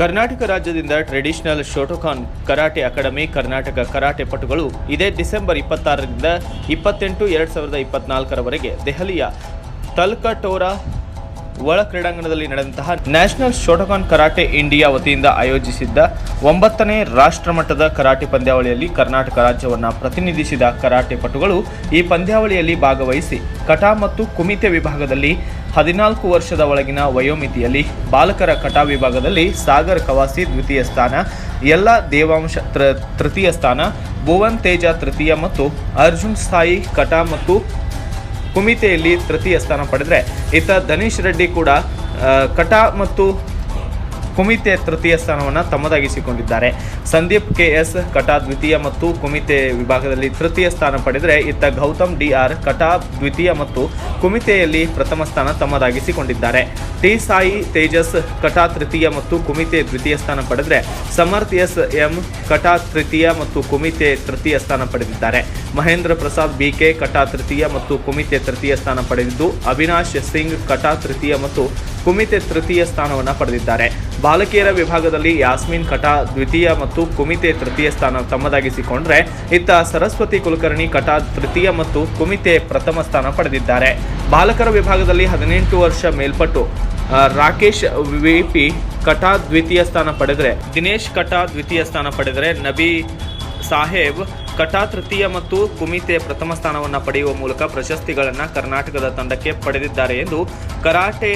ಕರ್ನಾಟಕ ರಾಜ್ಯದಿಂದ traditional Shotokan karate academy, Karnataka karate ಪಟುಗಳು ಇದೇ ಡಿಸೆಂಬರ್ ಇಪ್ಪತ್ತಾರರಿಂದ ಇಪ್ಪತ್ತೆಂಟು, ಎರಡು ಸಾವಿರದ ಇಪ್ಪತ್ನಾಲ್ಕರವರೆಗೆ ದೆಹಲಿಯ ತಲ್ಕಟೋರಾ ಒಳ ಕ್ರೀಡಾಂಗಣದಲ್ಲಿ ನಡೆದಂತಹ ನ್ಯಾಷನಲ್ ಶೋಟಕಾನ್ ಕರಾಟೆ ಇಂಡಿಯಾ ವತಿಯಿಂದ ಆಯೋಜಿಸಿದ್ದ ಒಂಬತ್ತನೇ ರಾಷ್ಟ್ರಮಟ್ಟದ ಕರಾಟೆ ಪಂದ್ಯಾವಳಿಯಲ್ಲಿ ಕರ್ನಾಟಕ ರಾಜ್ಯವನ್ನು ಪ್ರತಿನಿಧಿಸಿದ ಕರಾಟೆ ಪಟುಗಳು ಈ ಪಂದ್ಯಾವಳಿಯಲ್ಲಿ ಭಾಗವಹಿಸಿ ಕಟಾ ಮತ್ತು ಕುಮಿತೆ ವಿಭಾಗದಲ್ಲಿ ಹದಿನಾಲ್ಕು ವರ್ಷದ ಒಳಗಿನ ವಯೋಮಿತಿಯಲ್ಲಿ ಬಾಲಕರ ಕಟಾ ವಿಭಾಗದಲ್ಲಿ ಸಾಗರ್ ಕವಾಸಿ ದ್ವಿತೀಯ ಸ್ಥಾನ, ಎಲ್ಲ ದೇವಾಂಶ ತೃತೀಯ ಸ್ಥಾನ, ಭುವನ್ ತೇಜ ತೃತೀಯ ಮತ್ತು ಅರ್ಜುನ್ ಸಾಯಿ ಕಟಾ ಮತ್ತು ಕುಮಿತೆಯಲ್ಲಿ ತೃತೀಯ ಸ್ಥಾನ ಪಡೆದರೆ ಇತ್ತ ಧನೀಶ್ ರೆಡ್ಡಿ ಕೂಡ ಕಟಾ ಮತ್ತು ಕುಮಿತೆ ತೃತೀಯ ಸ್ಥಾನವನ್ನು ತಮ್ಮದಾಗಿಸಿಕೊಂಡಿದ್ದಾರೆ. ಸಂದೀಪ್ ಕೆ ಎಸ್ ಕಟಾ ದ್ವಿತೀಯ ಮತ್ತು ಕುಮಿತೆ ವಿಭಾಗದಲ್ಲಿ ತೃತೀಯ ಸ್ಥಾನ ಪಡೆದರೆ ಇತ್ತ ಗೌತಮ್ ಡಿ ಆರ್ ಕಟಾ ದ್ವಿತೀಯ ಮತ್ತು ಕುಮಿತೆಯಲ್ಲಿ ಪ್ರಥಮ ಸ್ಥಾನ ತಮ್ಮದಾಗಿಸಿಕೊಂಡಿದ್ದಾರೆ. ಟಿ. ಸಾಯಿ ತೇಜಸ್, ಕಟಾ ತೃತೀಯ ಮತ್ತು ಕುಮಿತೆ ದ್ವಿತೀಯ ಸ್ಥಾನ ಪಡೆದರೆ ಸಮರ್ಥ್ ಎಸ್ ಎಂ, ಕಟಾ ತೃತೀಯ ಮತ್ತು ಕುಮಿತೆ ತೃತೀಯ ಸ್ಥಾನ ಪಡೆದಿದ್ದಾರೆ. ಮಹೇಂದ್ರ ಪ್ರಸಾದ್ ಬಿಕೆ ಕಟಾ ತೃತೀಯ ಮತ್ತು ಕುಮಿತೆ ತೃತೀಯ ಸ್ಥಾನ ಪಡೆದಿದ್ದು, ಅವಿನಾಶ್ ಸಿಂಗ್ ಕಟಾ ತೃತೀಯ ಮತ್ತು ಕುಮಿತೆ ತೃತೀಯ ಸ್ಥಾನವನ್ನು ಪಡೆದಿದ್ದಾರೆ. ಬಾಲಕಿಯರ ವಿಭಾಗದಲ್ಲಿ ಯಾಸ್ಮಿನ್ ಕಟಾ ದ್ವಿತೀಯ ಮತ್ತು ಕುಮಿತೆ ತೃತೀಯ ಸ್ಥಾನ ತಮ್ಮದಾಗಿಸಿಕೊಂಡರೆ, ಇತ್ತ ಸರಸ್ವತಿ ಕುಲಕರ್ಣಿ ಕಟಾ ತೃತೀಯ ಮತ್ತು ಕುಮಿತೆ ಪ್ರಥಮ ಸ್ಥಾನ ಪಡೆದಿದ್ದಾರೆ. ಬಾಲಕರ ವಿಭಾಗದಲ್ಲಿ ಹದಿನೆಂಟು ವರ್ಷ ಮೇಲ್ಪಟ್ಟು ರಾಕೇಶ್ ವಿಪಿ ಕಟಾ ದ್ವಿತೀಯ ಸ್ಥಾನ ಪಡೆದರೆ, ದಿನೇಶ್ ಕಟಾ ದ್ವಿತೀಯ ಸ್ಥಾನ ಪಡೆದರೆ, ನಬಿ ಸಾಹೇಬ್ ಕಟಾ ತೃತೀಯ ಮತ್ತು ಕುಮಿತೆ ಪ್ರಥಮ ಸ್ಥಾನವನ್ನು ಪಡೆಯುವ ಮೂಲಕ ಪ್ರಶಸ್ತಿಗಳನ್ನು ಕರ್ನಾಟಕದ ತಂಡಕ್ಕೆ ಪಡೆದಿದ್ದಾರೆ ಎಂದು ಕರಾಟೆ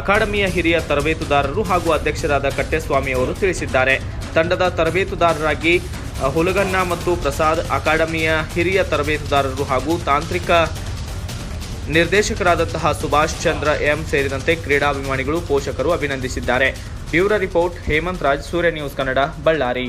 ಅಕಾಡೆಮಿಯ ಹಿರಿಯ ತರಬೇತುದಾರರು ಹಾಗೂ ಅಧ್ಯಕ್ಷರಾದ ಕಟ್ಟೆಸ್ವಾಮಿ ಅವರು ತಿಳಿಸಿದ್ದಾರೆ. ತಂಡದ ತರಬೇತುದಾರರಾಗಿ ಹುಲಗನ್ನ ಮತ್ತು ಪ್ರಸಾದ್ ಅಕಾಡೆಮಿಯ ಹಿರಿಯ ತರಬೇತುದಾರರು ಹಾಗೂ ತಾಂತ್ರಿಕ ನಿರ್ದೇಶಕರಾದಂತಹ ಸುಭಾಷ್ ಚಂದ್ರ ಎಂ ಸೇರಿದಂತೆ ಕ್ರೀಡಾಭಿಮಾನಿಗಳು ಪೋಷಕರು ಅಭಿನಂದಿಸಿದ್ದಾರೆ. Bureau report, Hemant Raj, Surya news Kannada, Ballari.